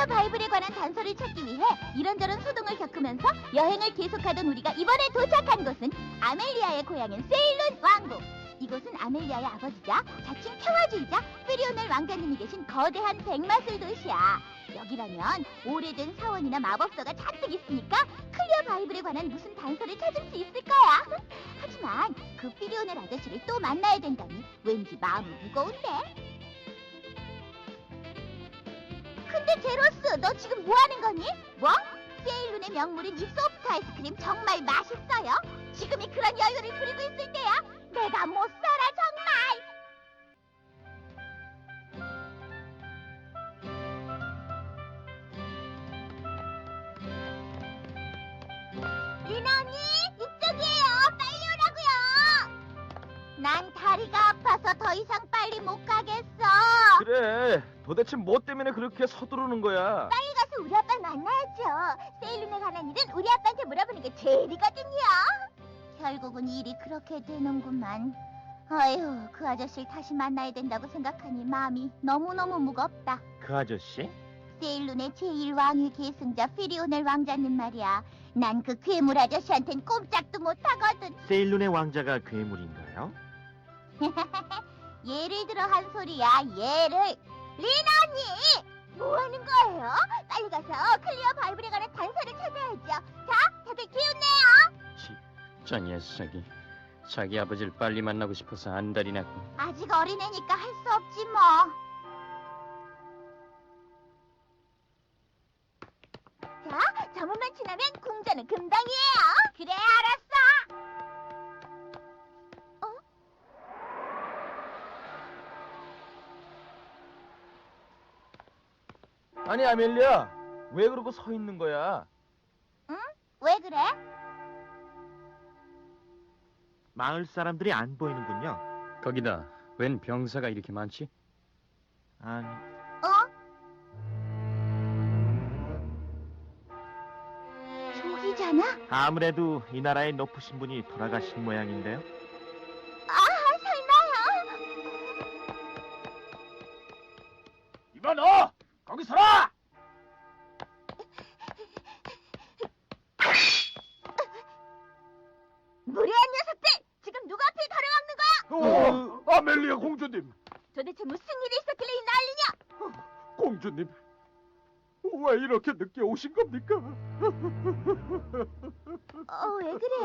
클리어 바이블에 관한 단서를 찾기 위해 이런저런 소동을 겪으면서 여행을 계속하던 우리가 이번에 도착한 곳은 아멜리아의 고향인 세일론 왕국. 이곳은 아멜리아의 아버지자 자칭 평화주의자 피리오넬 왕자님이 계신 거대한 백마술 도시야. 여기라면 오래된 사원이나 마법서가 잔뜩 있으니까 클리어 바이블에 관한 무슨 단서를 찾을 수 있을 거야. 하지만 그 피리오넬 아저씨를 또 만나야 된다니 왠지 마음이 무거운데. 근데 제로스, 너 지금 뭐 하는 거니? 뭐? 세일룬의 명물인 이 소프트 아이스크림 정말 맛있어요. 지금이 그런 여유를 부리고 있을 때야. 내가 못 살아 정말. 도대체 뭐 때문에 그렇게 서두르는 거야? 빨리 가서 우리 아빠를 만나야죠. 세일룬에 관한 일은 우리 아빠한테 물어보는 게 제일이거든요. 결국은 일이 그렇게 되는구만. 아휴, 그 아저씨를 다시 만나야 된다고 생각하니 마음이 너무너무 무겁다. 그 아저씨? 세일룬의 제1왕위 계승자 피리오넬 왕자님 말이야. 난 그 괴물 아저씨한텐 꼼짝도 못하거든. 세일룬의 왕자가 괴물인가요? 예를 들어 한 소리야, 예를. 리나니! 뭐 하는 거예요? 빨리 가서 클리어 바이블에 관한 단서를 찾아야죠. 자, 다들 기운내요. 저 녀석이 자기 아버지를 빨리 만나고 싶어서 안달이 났고 아직 어린애니까 할 수 없지 뭐. 자, 저문만 지나면 궁전은 금방이에요. 그래, 알았어. 아니 아멜리아, 왜 그러고 서 있는 거야? 왜 그래? 마을 사람들이 안 보이는군요. 거기다 웬 병사가 이렇게 많지? 아니, 어? 저기잖아. 아무래도 이 나라의 높으신 분이 돌아가신 모양인데요. 아, 설마요. 이봐 너! 거기 서라! 공주님, 왜 이렇게 늦게 오신 겁니까? 어, 왜 그래?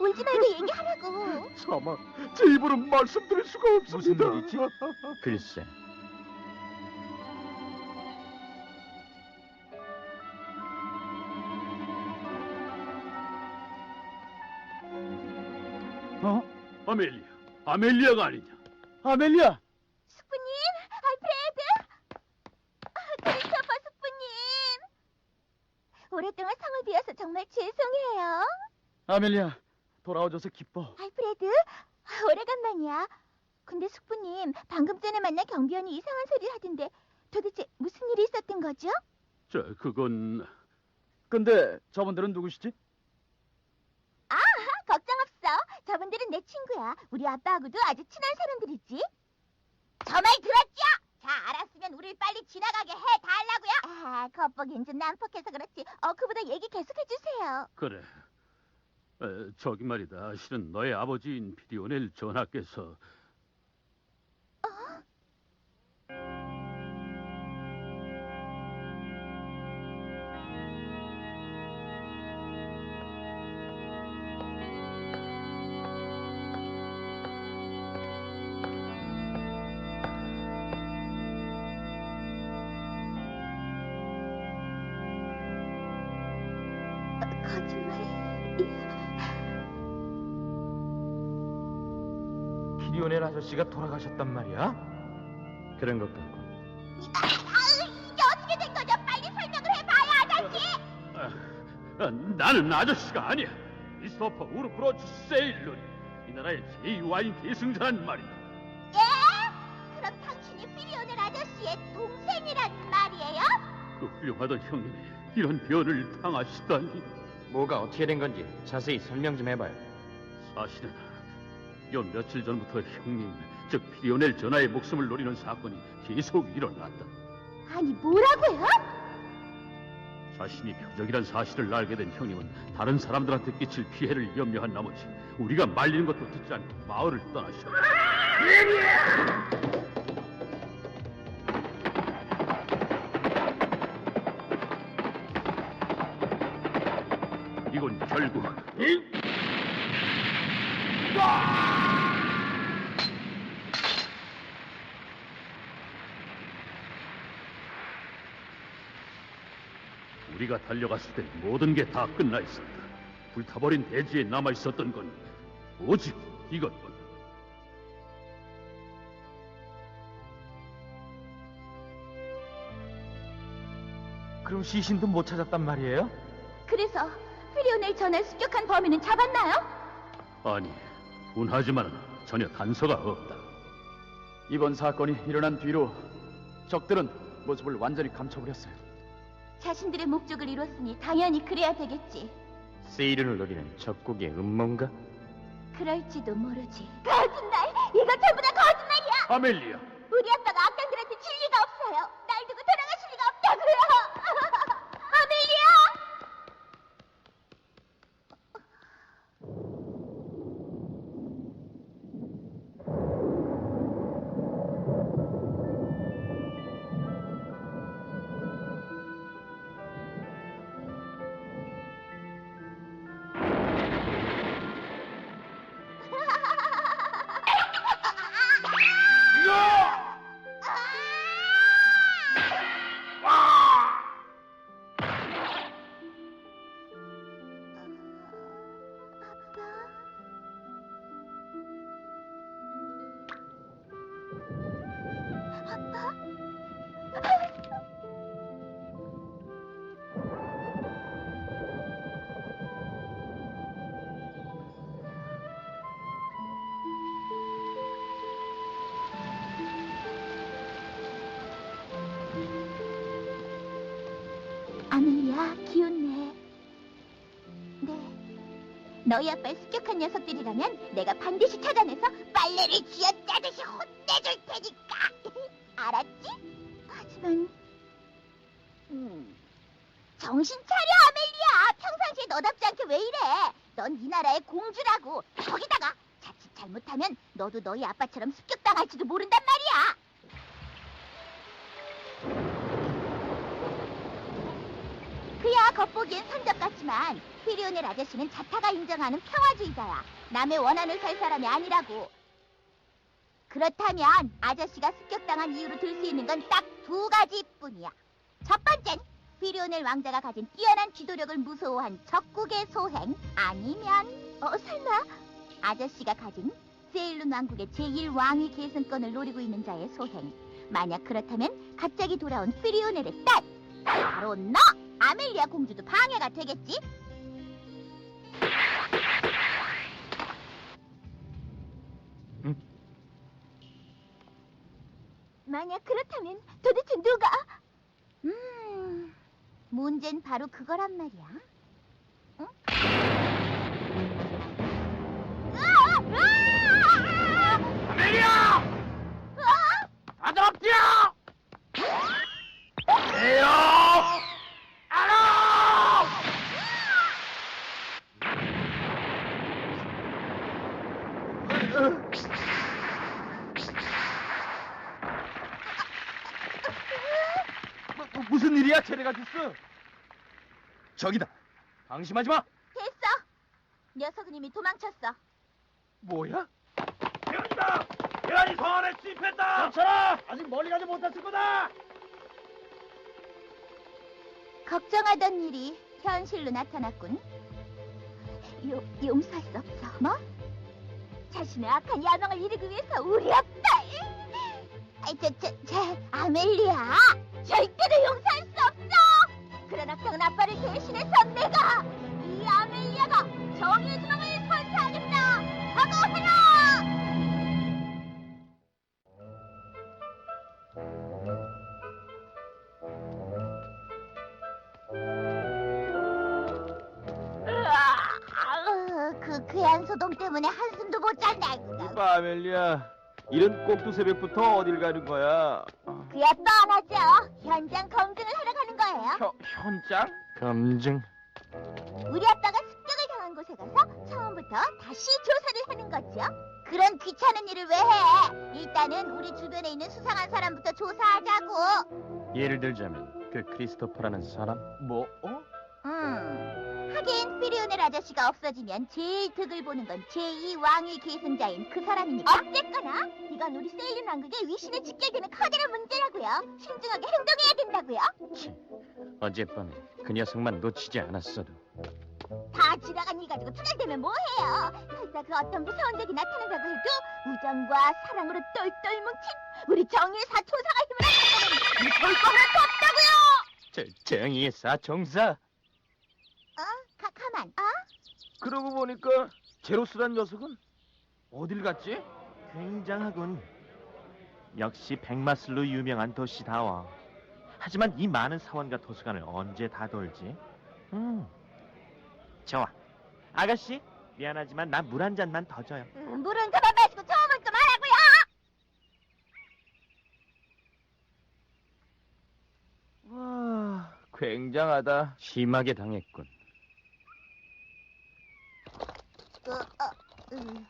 울지 말고 얘기하라고. 차마 제 입으로 말씀드릴 수가 없습니다. 무슨 일이지? 글쎄 어? 아멜리아, 아멜리아가 아니냐? 아멜리아! 숙부님, 알프레드! 아, 크리스토퍼 숙부님! 오랫동안 성을 비워서 정말 죄송해요. 아멜리아, 돌아와줘서 기뻐. 알프레드, 아, 오래간만이야. 근데 숙부님, 방금 전에 만난 경비원이 이상한 소리를 하던데 도대체 무슨 일이 있었던 거죠? 저 그건 근데 저분들은 누구시지? 아, 걱정 없어. 저분들은 내 친구야. 우리 아빠하고도 아주 친한 사람들이지. 저 말 들었죠? 자, 알았으면 우릴 빨리 지나가게 해달라고요. 아, 겉보기엔 좀 난폭해서 그렇지. 어, 그보다 얘기 계속해주세요. 그래. 에, 저기 말이다. 실은 너의 아버지인 비디오넬 전하께서 피리오넬 아저씨가 돌아가셨단 말이야? 그런 것 같고 아우, 이게 어떻게 된 거죠? 빨리 설명을 해봐요, 아저씨. 아, 아, 나는 아저씨가 아니야. 미스터퍼 우르프로치 세일룬. 이 나라의 제2와인 계승자란 말이야. 예? 그럼 당신이 피리오넬 아저씨의 동생이란 말이에요? 그 훌륭하던 형님이 이런 변을 당하시다니. 뭐가 어떻게 된 건지 자세히 설명 좀 해봐요 사실은 요 며칠 전부터 형님, 즉 피리오넬 전하의 목숨을 노리는 사건이 계속 일어났다. 아니, 뭐라고요? 자신이 표적이란 사실을 알게 된 형님은 다른 사람들한테 끼칠 피해를 염려한 나머지 우리가 말리는 것도 듣지 않고 마을을 떠나셨다. 이건 결국 우리가 달려갔을 때 모든 게 다 끝나 있었다. 불타버린 대지에 남아 있었던 건 오직 이것뿐. 그럼 시신도 못 찾았단 말이에요? 그래서 피리온을 전에 습격한 범인은 잡았나요? 아니, 분하지만 전혀 단서가 없다. 이번 사건이 일어난 뒤로 적들은 모습을 완전히 감춰버렸어요. 자신들의 목적을 이뤘으니 당연히 그래야 되겠지. 세일은을 노리는 적국의 음모인가? 그럴지도 모르지. 거짓말! 이거 전부 다 거짓말이야! 아멜리아, 우리 아빠가 악당들한테 질 리가 없어요. 아멜리아, 기운내. 네. 너희 아빠를 습격한 녀석들이라면 내가 반드시 찾아내서 빨래를 쥐어짜듯이 혼내줄 테니까. 알았지? 하지만, 음, 정신 차려, 아멜리아. 평상시에 너답지 않게 왜 이래? 넌 이 나라의 공주라고. 거기다가 자칫 잘못하면 너도 너희 아빠처럼 습격당할지도 모른단 말이야. 겉보기엔 선적 같지만 피리오넬 아저씨는 자타가 인정하는 평화주의자야. 남의 원한을 살 사람이 아니라고. 그렇다면 아저씨가 습격당한 이유로 들 수 있는 건 딱 두 가지뿐이야. 첫 번째는 피리오넬 왕자가 가진 뛰어난 지도력을 무서워한 적국의 소행 아니면 어 설마 아저씨가 가진 세일룬 왕국의 제1왕위 계승권을 노리고 있는 자의 소행. 만약 그렇다면 갑자기 돌아온 피리오넬의 딸 바로 너! 아멜리아 공주도 방해가 되겠지? 응? 만약 그렇다면 도대체 누가? 음, 문제는 바로 그거란 말이야. 응? 으아! 으아! 아멜리아! 으아! 다들 뛰어! 에요! 알아! 뭐, 뭐, 무슨 일이야, 체레가티스? 저기다. 방심하지 마. 됐어. 녀석은 이미 도망쳤어. 뭐야? 대란이다! 대란이 성 안에 침입했다! 괜찮아! 아직 멀리 가지 못했을 거다! 걱정하던 일이 현실로 나타났군. 요, 용서할 수 없어. 뭐? 자신의 악한 야망을 이루기 위해서 우리 아빠! 아, 저, 저, 저, 아멜리아! 절대로 용서할 수! 그런 악당은 아빠를 대신해서 내가 이 아멜리아가 정의의 주먹을 선사하겠다! 각오해라! 으아, 그 괴한 소동 때문에 한숨도 못 잔다. 이봐, 아멜리아. 이른 꼭두 새벽부터 어딜 가는 거야? 그야 뻔하죠. 현장 검증을 하러 거예요. 혀, 현장? 검증. 우리 아빠가 습격을 당한 곳에 가서 처음부터 다시 조사를 하는 거죠. 그런 귀찮은 일을 왜 해? 일단은 우리 주변에 있는 수상한 사람부터 조사하자고. 예를 들자면 그 크리스토퍼라는 사람. 뭐? 어? 음. 아저씨가 없어지면 제일 득을 보는 건 제2 왕위 계승자인 그 사람이니까. 어쨌거나 이건 우리 세일린 왕국의 위신에 직결되는 커다란 문제라고요. 신중하게 행동해야 된다고요. 치, 어젯밤에 그 녀석만 놓치지 않았어도 다 지나간 일 가지고 투덜대면 뭐해요? 설사 그 어떤 무서운 적이 나타난다고 해도 우정과 사랑으로 똘똘 뭉친 우리 정의의 사총사가 힘을 합쳐보면 볼거 하나도 없다고요! 저 정의의 사총사. 가만. 어? 그러고 보니까 제로스란 녀석은 어딜 갔지? 굉장하군. 역시 백마슬로 유명한 도시다워. 하지만 이 많은 사원과 도서관을 언제 다 돌지? 음, 좋아. 아가씨, 미안하지만 난물한 잔만 더 줘요. 음, 물은 그만 마시고 처음은 좀 하라고요! 와, 굉장하다. 심하게 당했군. 어, 어, 음.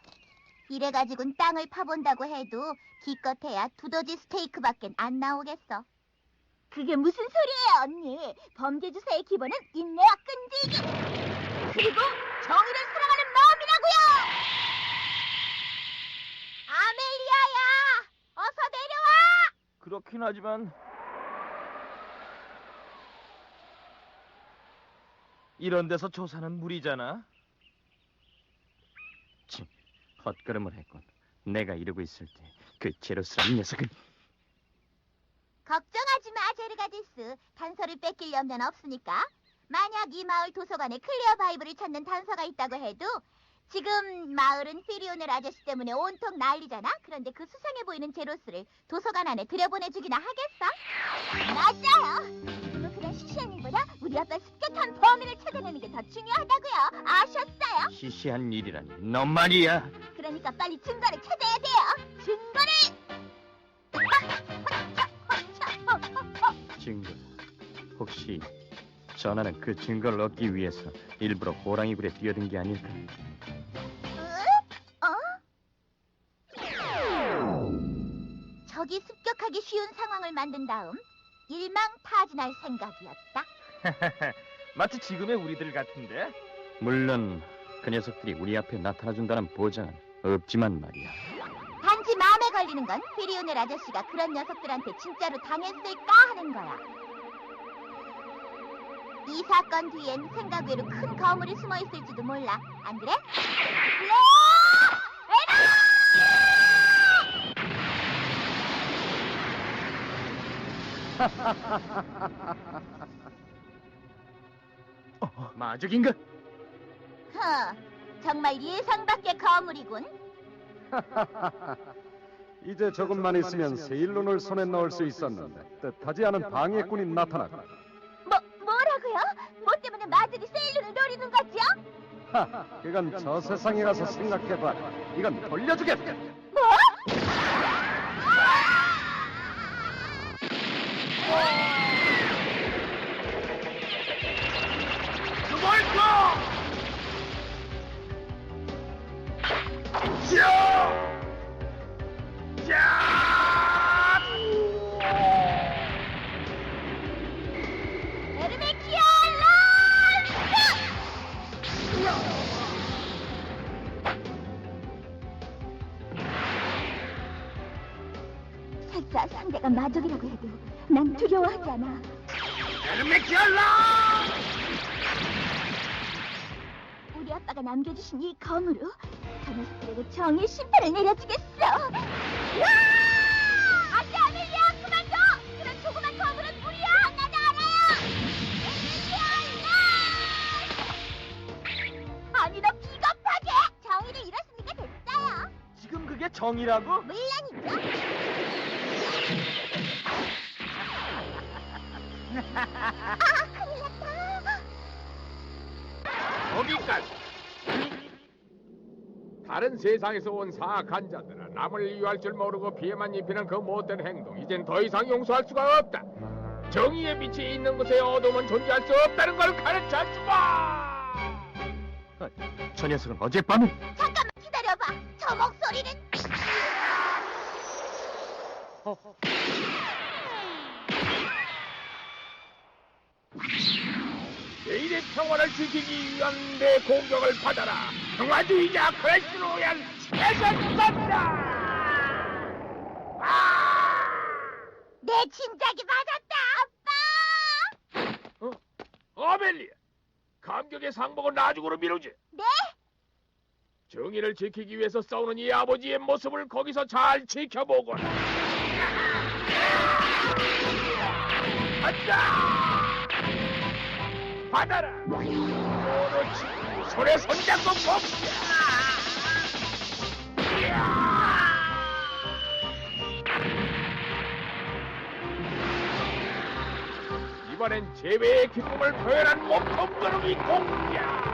이래가지고는 땅을 파본다고 해도 기껏해야 두더지 스테이크밖엔 안 나오겠어. 그게 무슨 소리예요, 언니? 범죄 주사의 기본은 인내와 끈질기. 그리고 정의를 사랑하는 마음이라고요. 아멜리아야, 어서 내려와. 그렇긴 하지만 이런 데서 조사는 무리잖아. 치, 헛걸음을 했군. 내가 이러고 있을 때 그 제로스란 녀석은 걱정하지 마, 제르가디스. 단서를 뺏길 염려는 없으니까. 만약 이 마을 도서관에 클리어 바이블을 찾는 단서가 있다고 해도 지금 마을은 피리오넬 아저씨 때문에 온통 난리잖아. 그런데 그 수상해 보이는 제로스를 도서관 안에 들여보내주기나 하겠어? 맞아요. 그리고 그런 시시한 일보다 우리 아빠 습격한 범인을 찾아내는 게 더 중요하다고요. 아셨어요? 시시한 일이라니. 넌 말이야. 그러니까 빨리 증거를 찾아야 돼요. 증거를! 증거. 혹시 전하는 그 증거를 얻기 위해서 일부러 호랑이 굴에 뛰어든 게 아닐까? 어? 적이 습격하기 쉬운 상황을 만든 다음 일망타진할 생각이었다. 마치 지금의 우리들 같은데. 물론 그 녀석들이 우리 앞에 나타나준다는 보장은 없지만 말이야. 단지 마음에 걸리는 건 피리오넬 아저씨가 그런 녀석들한테 진짜로 당했을까 하는 거야. 이 사건 뒤엔 생각 외로 큰 거물이 숨어 있을지도 몰라. 안 그래? 레 오! 마족인가? 허, 정말 예상 밖의 거물이군. 이제 조금만 있으면 세일론을 손에 넣을 수 있었는데 뜻하지 않은 방해꾼이 나타났고 뭐, 뭐라고요? 뭐 때문에 마들이 세일론을 노리는 거죠? 하, 그건 저 세상에 가서 생각해봐 이건 돌려주겠다 에르메키아! 설사 상대가 마족이라고 해도 난 두려워하지 않아. 에르메키알라! 우리 아빠가 남겨주신 이 검으로 저 녀석들에게 정의 심판을 내려주겠어. 야! 안돼 아멜리아 그만둬! 그런 조그만 검으로는 무리야. 나도 알아요. 에르메키아 아니 너 비겁하게 정의를 잃었으니까 됐어요. 지금 그게 정이라고? 물론이죠. 아 큰일 났다. 거기까지. 다른 세상에서 온 사악한 자들아 남을 이유할 줄 모르고 피해만 입히는 그 못된 행동 이젠 더 이상 용서할 수가 없다. 정의의 빛이 있는 곳에 어둠은 존재할 수 없다는 걸 가르쳐 주마. 저 녀석은 어젯밤에 잠깐만 기다려봐. 저 목소리는 내일의 평화를 지키기 위한 내 공격을 받아라. 평화주의자 크래시로얄 스페셜 선다. 아! 내 짐작이 맞았다, 아빠. 아멜리아, 감격의 상복은 나중으로 미루지. 네? 정의를 지키기 위해서 싸우는 이 아버지의 모습을 거기서 잘 지켜보거라. 간다! 받아라! 그렇지! 손에 손잡고 봅시다! 이번엔 재배의 기쁨을 표현한 몸통거름이 공략!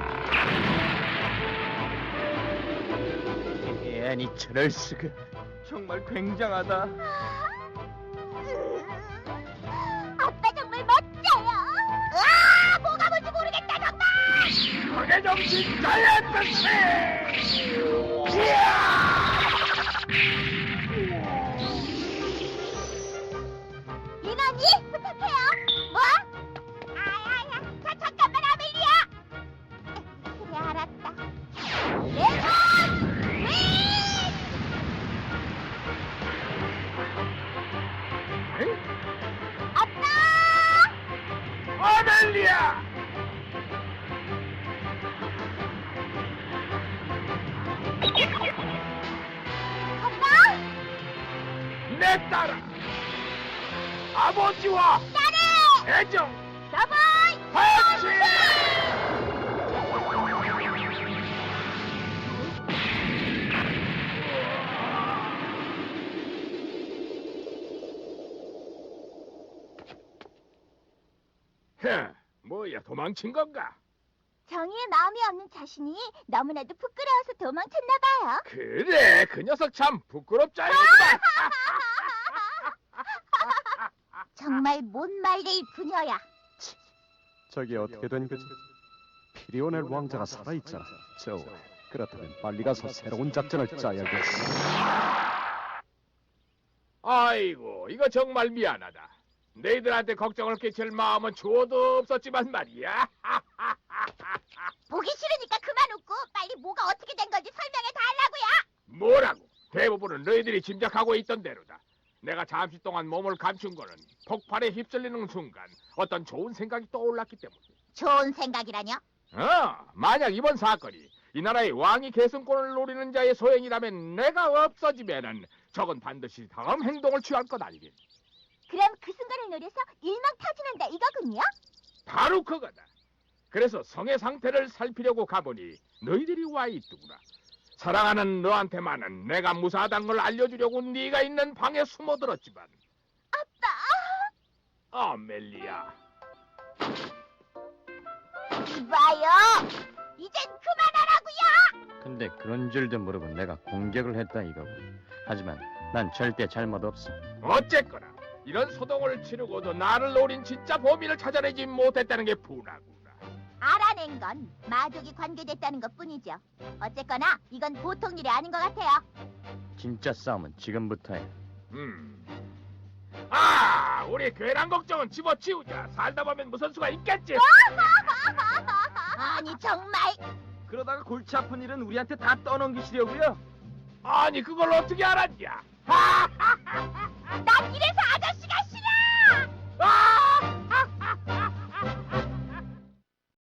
아니 저럴 수가 정말 굉장하다. 정신 자연스레! 민원 내 딸아! 아버지와 딸을! 애정 여보이! 같이! 헤, 뭐야 도망친 건가? 정의에 마음이 없는 자신이 너무나도 부끄러워서 도망쳤나 봐요. 그래, 그 녀석 참 부끄럽잖아. 정말 못 말릴 부녀야. 저게 어떻게 된 거지? 피리오넬 왕자가 살아있잖아. 좋아. 그렇다면 빨리 가서 새로운 작전을 짜야겠어. 아이고, 이거 정말 미안하다. 너희들한테 걱정을 끼칠 마음은 주어도 없었지만 말이야. 보기 싫으니까 그만 웃고 빨리 뭐가 어떻게 된 건지 설명해 달라고요. 뭐라고? 대부분은 너희들이 짐작하고 있던 대로다. 내가 잠시 동안 몸을 감춘 거는 폭발에 휩쓸리는 순간 어떤 좋은 생각이 떠올랐기 때문이야. 좋은 생각이라뇨? 어, 만약 이번 사건이 이 나라의 왕위 계승권을 노리는 자의 소행이라면 내가 없어지면은 적은 반드시 다음 행동을 취할 것 아니겠니? 그럼 그 순간을 노려서 일망 타진한다 이거군요. 바로 그거다. 그래서 성의 상태를 살피려고 가보니 너희들이 와 있더구나. 사랑하는 너한테만은 내가 무사하다는 걸 알려주려고 네가 있는 방에 숨어들었지만 아빠, 아멜리아 이봐요. 이젠 그만하라고요. 근데 그런 줄도 모르고 내가 공격을 했다 이거고 하지만 난 절대 잘못 없어 어쨌거나 이런 소동을 치르고도 나를 노린 진짜 범인을 찾아내지 못했다는 게 분하구나. 알아낸 건 마족이 관계됐다는 것 뿐이죠. 어쨌거나 이건 보통 일이 아닌 것 같아요. 진짜 싸움은 지금부터야 음. 아, 우리 괜한 걱정은 집어치우자. 살다 보면 무슨 수가 있겠지. 아니 정말 그러다가 골치 아픈 일은 우리한테 다 떠넘기시려고요. 아니 그걸 어떻게 알았냐? 난 이래서 아저씨가